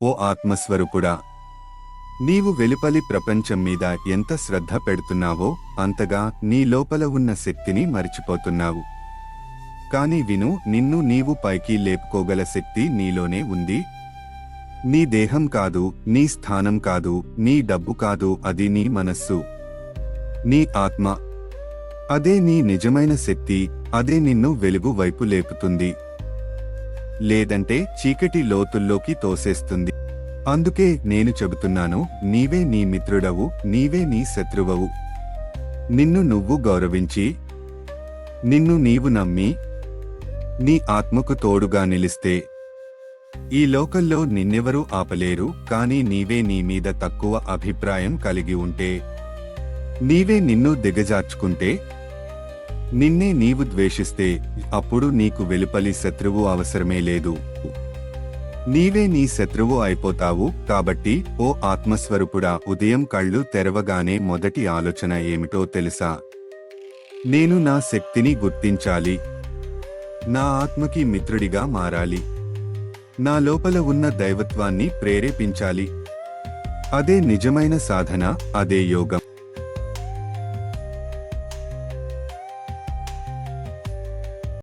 ఓ ఆత్మస్వరూపుడా! నీవు వెలుపలి ప్రపంచం మీద ఎంత శ్రద్ధ పెడుతున్నావో అంతగా నీ లోపల ఉన్న శక్తిని మరిచిపోతున్నావు. కాని విను నిన్ను నీవు పైకి లేపుకోగల శక్తి నీలోనే ఉంది. నీ దేహం కాదు నీ స్థానం కాదు నీ డబ్బు కాదు అది నీ మనస్సు. నీ ఆత్మ. అదే నీ నిజమైన శక్తి అదే నిన్ను వెలుగు వైపు లేపుతుంది. లేదంటే చీకటి లోతుల్లోకి తోసేస్తుంది. అందుకే నేను చెబుతున్నాను నీవే నీ మిత్రుడవు నీవే నీ శత్రువవు. నిన్ను నువ్వు గౌరవించి నిన్ను నీవు నమ్మి నీ ఆత్మకు తోడుగా నిలిస్తే. ఈ లోకల్లో నిన్నెవరూ ఆపలేరు కానీ నీవే నీ మీద తక్కువ అభిప్రాయం కలిగి ఉంటే. నీవే నిన్ను దిగజార్చుకుంటే నిన్నే నీవు ద్వేషిస్తే అప్పుడు నీకు వెలుపలి శత్రువు అవసరమే లేదు. నీవే నీ శత్రువు అయిపోతావు కాబట్టి ఓ ఆత్మస్వరూపుడా ఉదయం కళ్ళు తెరవగానే మొదటి ఆలోచన ఏమిటో తెలుసా? నేను నా శక్తిని గుర్తించాలి. నా ఆత్మకి మిత్రుడిగా మారాలి. నా లోపల ఉన్న దైవత్వాన్ని ప్రేరేపించాలి. అదే నిజమైన సాధన అదే యోగం.